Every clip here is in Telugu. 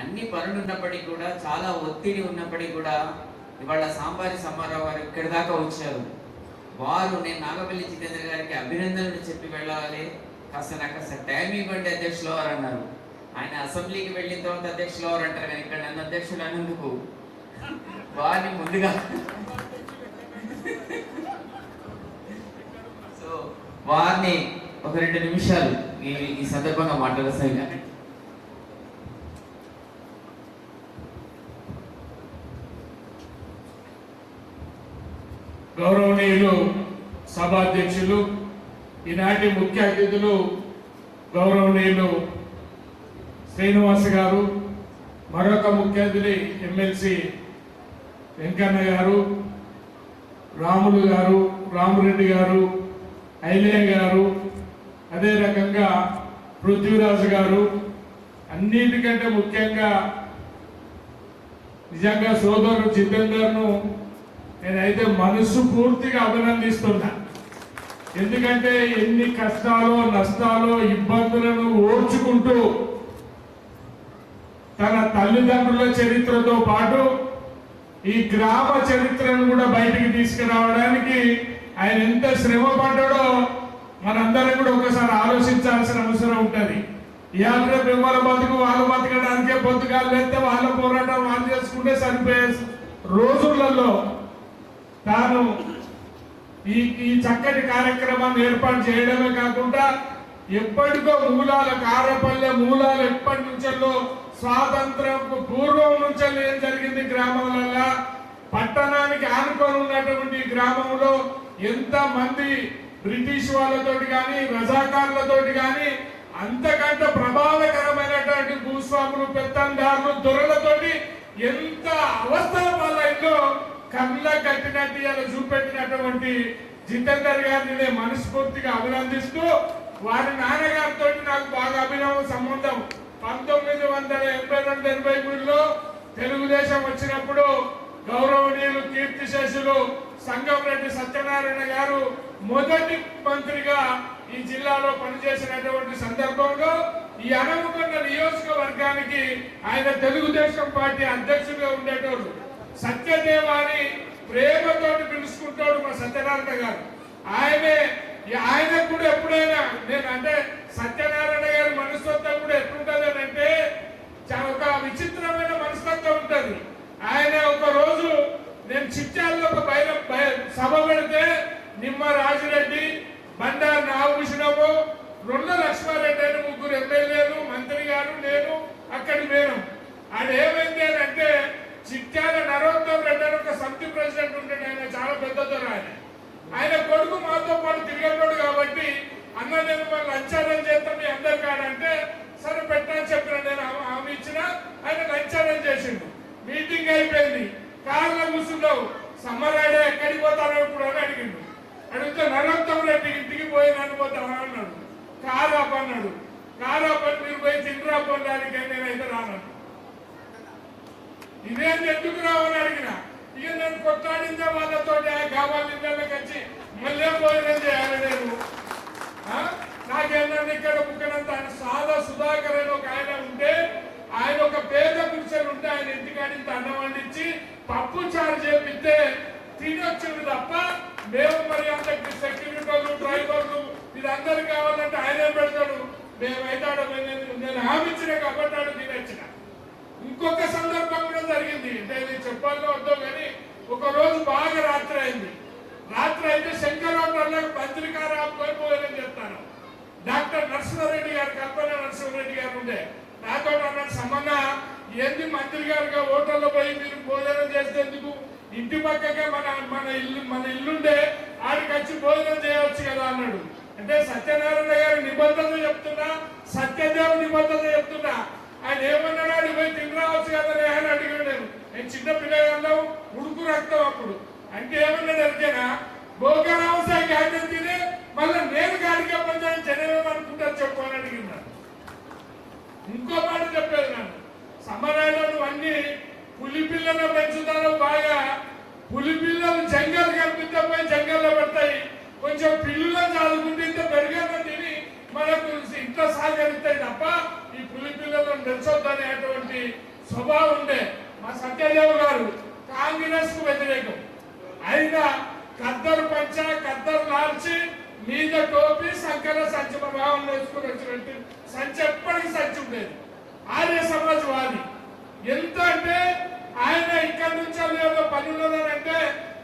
అన్ని పనులు ఉన్నప్పటికీ కూడా చాలా ఒత్తిడి ఉన్నప్పటికీ కూడా ఇవాళ సాంబారి సమ్మారావు గారు ఇక్కడి దాకా వచ్చారు. వారు నేను నాగపల్లి జితేంద్ర గారికి అభినందనలు చెప్పి వెళ్ళాలి. కాస్త నాకు కాస్త టైం ఇవ్వండి అధ్యక్షులు వారు అన్నారు. ఆయన అసెంబ్లీకి వెళ్ళిన తర్వాత అధ్యక్షులు వారు అంటారు కానీ ఇక్కడ నన్ను అధ్యక్షులు అన్నందుకు. వారిని ముందుగా సో వారిని ఒక రెండు నిమిషాలు ఈ ఈ సందర్భంగా మాట్లాడసాయి గౌరవనీయులు సభాధ్యక్షులు ఈనాటి ముఖ్య అతిథులు గౌరవనీయులు శ్రీనివాస్ గారు మరొక ముఖ్య అతిథి ఎమ్మెల్సీ వెంకన్న గారు రాములు గారు రామరెడ్డి గారు ఐలయ్య గారు అదే రకంగా పృథ్వీరాజు గారు అన్నిటికంటే ముఖ్యంగా నిజంగా సోదరుడు జితేందర్ను నేనైతే మనసు పూర్తిగా అభినందిస్తున్నా. ఎందుకంటే ఎన్ని కష్టాలు నష్టాలు ఇబ్బందులను ఓర్చుకుంటూ తన తల్లిదండ్రుల చరిత్రతో పాటు ఈ గ్రామ చరిత్రను కూడా బయటికి తీసుకురావడానికి ఆయన ఎంత శ్రమ పడ్డాడో మనందరం కూడా ఒకసారి ఆలోచించాల్సిన అవసరం ఉంటుంది. ఇవాళ రేపు ఎవరి బతుకు వాళ్ళు బతకడానికే బతుకాలు లేస్తే వాళ్ళ పోరాటం వాళ్ళు చేసుకుంటే సరిపోయే రోజులలో తాను ఈ ఈ చక్కటి కార్యక్రమాన్ని ఏర్పాటు చేయడమే కాకుండా ఎప్పటికో మూలాల కారపల్లె మూలాలు ఎప్పటి నుంచో స్వాతంత్రం పూర్వం నుంచే ఏం జరిగింది గ్రామాలలో పట్టణానికి ఆనుకొని ఉన్నటువంటి గ్రామంలో ఎంత మంది బ్రిటిష్ వాళ్ళతోటి కానీ రజాకారులతోటి కానీ అంతకంటే ప్రభావకరమైనటువంటి భూస్వాములు పెత్తందారులు దొరలతోటి ఎంత అవస్థల పాలైందో కళ్ళ కట్టినట్టు ఇలా చూపెట్టినటువంటి జితేందర్ గారిని నేను మనస్ఫూర్తిగా అభినందిస్తూ వారి నాన్నగారితో నాకు బాగా అభినవ సంబంధం. పంతొమ్మిది వందల ఎనభై రెండు ఎనభై మూడులో తెలుగుదేశం వచ్చినప్పుడు గౌరవనీయులు కీర్తిశేషులు సంగంరెడ్డి సత్యనారాయణ గారు మొదటి మంత్రిగా ఈ జిల్లాలో పనిచేసినటువంటి సందర్భంలో ఈ అనముకున్న నియోజకవర్గానికి ఆయన తెలుగుదేశం పార్టీ అధ్యక్షుడిగా ఉండేటోడు. సత్యదేవాని ప్రేమతోటి పిలుచుకుంటాడు మా సత్యనారాయణ గారు. ఆయనే ఆయనకు కూడా ఎప్పుడైనా నేను అంటే సత్యనారాయణ గారి మనస్తత్వం కూడా ఎట్లుంటుంది అని అంటే ఒక విచిత్రమైన మనస్తత్వం ఉంటుంది. ఆయన ఒక రోజు నేను చిట్యాల్లో ఒక బయట సభ పెడితే నిమ్మ రాజిరెడ్డి బండారు నాగభూషణము రెండు లక్ష్మారెడ్డి అని ముగ్గురు ఎమ్మెల్యే మంత్రి గారు నేను అక్కడి మేము ఆయన ఏమైంది అని అంటే చిట్యాల నరోత్తం రెడ్డి అని ఒక సమితి ప్రెసిడెంట్ ఉంటాడు ఆయన చాలా పెద్దతో ఆయన ఆయన కొడుకు మాతో పాటు తిరిగేటోడు కాబట్టి అన్న నేను వాళ్ళు లంచారం చేస్తాం మీ అందరు కాడంటే సరే పెట్టని చెప్పిన నేను హామీ- హామీ ఇచ్చిన ఆయన లంచారం చేసిండు మీటింగ్ అయిపోయింది కార్లో కూర్చున్నావు సమ్మరాడే ఎక్కడికి పోతానో ఇప్పుడు అని అడిగిండు అడిగితే నరోత్తం రెడ్డి ఇంటికి పోయి నన్ను పోతావా అన్నాడు కారు ఆపన్నాడు కారు ఆపని మీరు పోయి తిండ్రా పోవడానికి నేనైతే రానన్నాడు ఇదేం ఎందుకు రావని అడిగిన? ఇక నేను కొట్లాడిందే వాళ్ళతో కావాలి ఇళ్ళకి వచ్చి మళ్ళీ భోజనం చేయాలి నేను. ఆ? నాకేంటంటే ఇక్కడ ముక్కనంత ఆయన సాదా సుధాకర్ అని ఒక ఆయన ఉంటే ఆయన ఒక పేద పురుషులు ఉంటే ఆయన ఇంటికాడి అన్నం వండించి పప్పు చారు చేపిస్తే తినొచ్చింది తప్ప మేము మరి అంతకి సెక్యూరిటీలు డ్రైవర్లు వీరందరూ కావాలంటే ఆయనే పెడతాడు? మేమైతే ఆడ నేను హామీ ఇచ్చిన కాబట్టి ఆడు తినొచ్చిన. ఇంకొక సందర్భం కూడా జరిగింది. అంటే ఇది చెప్పాలో వద్దో కానీ ఒక రోజు బాగా రాత్రి అయింది. రాత్రి అయితే శంకరావు పత్రికారు ఆపుకోయిపోయారని చెప్తాను డాక్టర్ నరసింహారెడ్డి గారు కల్పన నరసింహారెడ్డి గారు ఉండే. నాతో అన్నాడు సంబంధ ఏంది మంత్రి గారుగా హోటల్లో పోయి మీరు భోజనం చేసేందుకు? ఇంటి పక్కకే మన మన ఇల్లు మన ఇల్లుండే ఆడికి వచ్చి భోజనం చేయవచ్చు కదా అన్నాడు. అంటే సత్యనారాయణ గారి నిబంధనలు చెప్తున్నా సత్యదేవ నిబంధనలు చెప్తున్నా. ఆయన ఏమన్నాడు? ఆడికి పోయి తినరావచ్చు కదా రే అని అడిగాడు నేను. నేను చిన్న పిల్లగాళ్ళు ఉడుకు రక్తం అప్పుడు. అంటే ఏమన్నాడు అడిగానా భోగరావసాయి గాడి తిని మళ్ళీ నేను గాడిగా పొందాను జనమేమనుకుంటారు చెప్పు అని అడిగినాడు ఇంకో మాట చెప్పేది నన్ను. సమరాయలో నువ్వు అన్ని పులి పిల్లలు బాగా పులి పిల్లలు జంగల్ కనిపిస్తే పోయి జంగల్లో పెడతాయి. కొంచెం పిల్లులను చదువుకుంటే ఇంత పెరిగాను మనకు ఇంట్లో సహకరిస్తాయి తప్ప ఈ పులి పిల్లలను పెంచొద్దనేటువంటి స్వభావం ఉండే మా సత్యదేవ్ గారు కాంగ్రెస్కు వ్యతిరేకం. అయినా కద్దరు పంచ కద్దరు లాల్చి మీద టోపి సంకల సంచి మా భావం వచ్చినట్టు సంచి ఎప్పటికీ సంచి ఉండేది. ఆర్య సమాజవాది. ఎంత అంటే ఆయన ఇక్కడి నుంచి ఏదో పని ఉన్నదంటే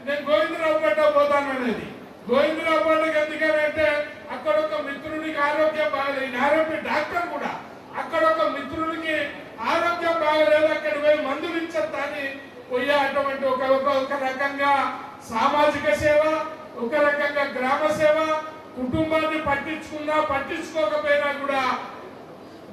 నేను గోవిందరావు గడ్డ పోతాను అనేది గోవిందరావు మిత్రునికి ఆరోగ్యం బాగలేదు. ఆరోగ్య డాక్టర్ కూడా. అక్కడ ఒక మిత్రునికి ఆరోగ్యం బాగలేదు. అక్కడ పోయి మందులు ఇచ్చని పోయే. అటువంటి ఒక ఒక- ఒక రకంగా సామాజిక సేవ ఒక రకంగా గ్రామ సేవ కుటుంబాన్ని పట్టించుకున్నా పట్టించుకోకపోయినా కూడా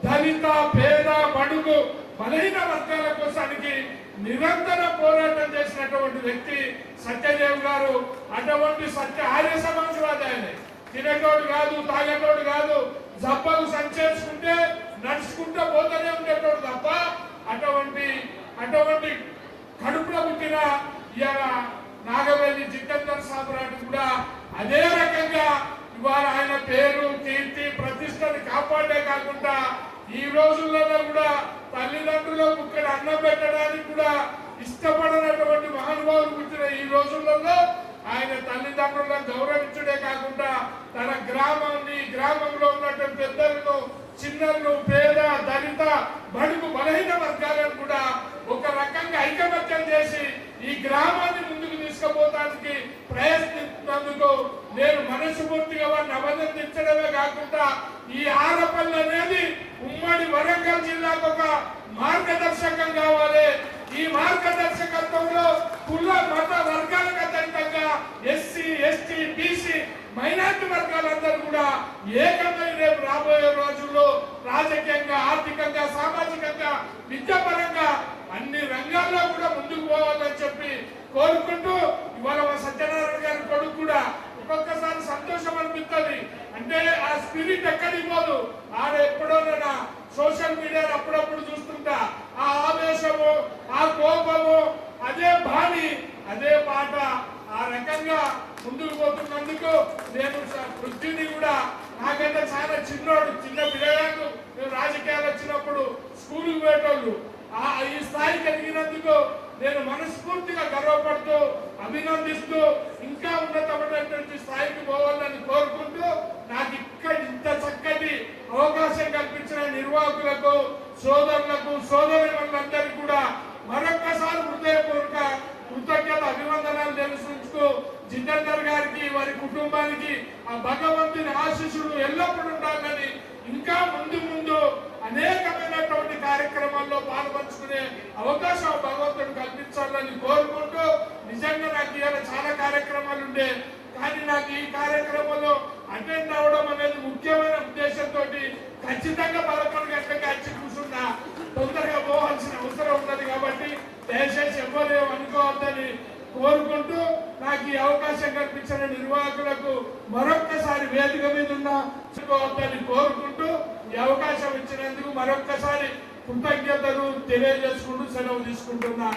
దళిత పేద బడుగు బలహీన వర్గాల కోసానికి నిరంతర పోరాటం చేసినటువంటి వ్యక్తి సత్యదేవ్ గారు. అటువంటి సత్య ఆర్య సమాజవాదాన్ని ఆయన. కాదు తాగేటోడు నడుచుకుంటూ పోతూనే ఉండేటోడు తప్ప అటువంటి అటువంటి కడుపులో పుట్టిన ఇవాళ నాగవల్లి జితేందర్ సామ్రాట్ కూడా అదే రకంగా ఇవాళ ఆయన పేరు కీర్తి ప్రతిష్టని కాపాడే కాకుండా ఈ రోజుల్లో కూడా తల్లిదండ్రులకు ఇక్కడ అన్నం పెట్టడానికి కూడా ఇష్టపడనటువంటి మహానుభావులు పుట్టిన ఈ రోజులలో ఆయన తల్లిదండ్రులను గౌరవించడే కాకుండా తన గ్రామాన్ని గ్రామంలో ఉన్నటువంటి పెద్దలను చిన్నలను బడుగు బలహీన వర్గాలను కూడా ఒక రకంగా ఐకమత్యం చేసి ఈ గ్రామాన్ని ముందుకు తీసుకుపోవడానికి ప్రయత్నిస్తున్నందుకు నేను మనస్ఫూర్తిగా వారిని అభినందించడమే కాకుండా ఈ ఆరపల్లి అనేది ఉమ్మడి వరంగల్ జిల్లాకు ఒక మార్గదర్శకం కావాలి. ఈ మార్గదర్శకత్వంలో కుల మత వర్గాలకు అతీతంగా ఎస్సీ ఎస్టీ బీసీ మైనార్టీ వర్గాలందరూ కూడా ఏకమై రేపు రాబోయే రోజుల్లో రాజకీయంగా ఆర్థికంగా సామాజికంగా విద్యాపరంగా అన్ని రంగాల్లో కూడా ముందుకు పోవాలని చెప్పి కోరుకుంటూ ఇవాళ మా సత్యనారాయణ గారి కొడుకు కూడా ఒక్కొక్కసారి సంతోషం అనిపిస్తుంది. అంటే ఆ స్పిరిట్ ఎక్కడికి పోదు. ఆడ ఎప్పుడో సోషల్ మీడియాలో అప్పుడప్పుడు చూస్తుంటా. ఆ ఆవేశము ఆ కోపము అదే బాణి అదే పాట ఆ రకంగా ముందుకు పోతున్నందుకు నేను స- కూడా నాకంటే చాలా చిన్నోడు చిన్న పిల్లలకు మేము రాజకీయాలు వచ్చినప్పుడు స్కూల్కి పోయేటోళ్ళు. ఆ ఈ స్థాయికి ఎదిగినందుకు నేను మనస్ఫూర్తిగా గర్వపడుతూ అభినందిస్తూ ఇంకా ఉన్నతమైనటువంటి స్థాయికి పోవాలని కోరుకుంటూ నాకు ఇక్కడ ఇంత చక్కటి అవకాశం కల్పించిన నిర్వాహకులకు సోదరులకు సోదరులందరికీ కూడా మరొక్కసారి హృదయపూర్వక కృతజ్ఞత అభివందనాలు తెలుసుకుంటూ జితేందర్ గారికి వారి కుటుంబానికి ఆ భగవంతుని ఆశీస్సులు ఎల్లప్పుడూ ఉండాలని ఇంకా ముందు ముందు అనేకమైనటువంటి కార్యక్రమాల్లో పాల్పంచుకునే అవకాశం భగవంతుడు కల్పించాలని కోరుకుంటూ నిజంగా నాకు ఇవాళ చాలా కార్యక్రమాలు ఉండే. కానీ నాకు ఈ కార్యక్రమంలో అటెండ్ అవ్వడం అనేది ముఖ్యమైన ఉద్దేశంతో ఖచ్చితంగా పదకొండు గంటలకి వచ్చి కూర్చున్నా. తొందరగా పోవాల్సిన అవసరం ఉన్నది కాబట్టి దయచేసి ఎవరు అనుకోవద్దని కోరుకుంటూ నాకు అవకాశం కల్పించిన నిర్వాహకులకు మరొక్కసారి వేదిక మీద ఉన్న అనుకోవద్దని కోరుకుంటూ ఈ అవకాశం ఇచ్చినందుకు మరొక్కసారి కృతజ్ఞతలు తెలియజేసుకుంటూ సెలవు తీసుకుంటున్నా.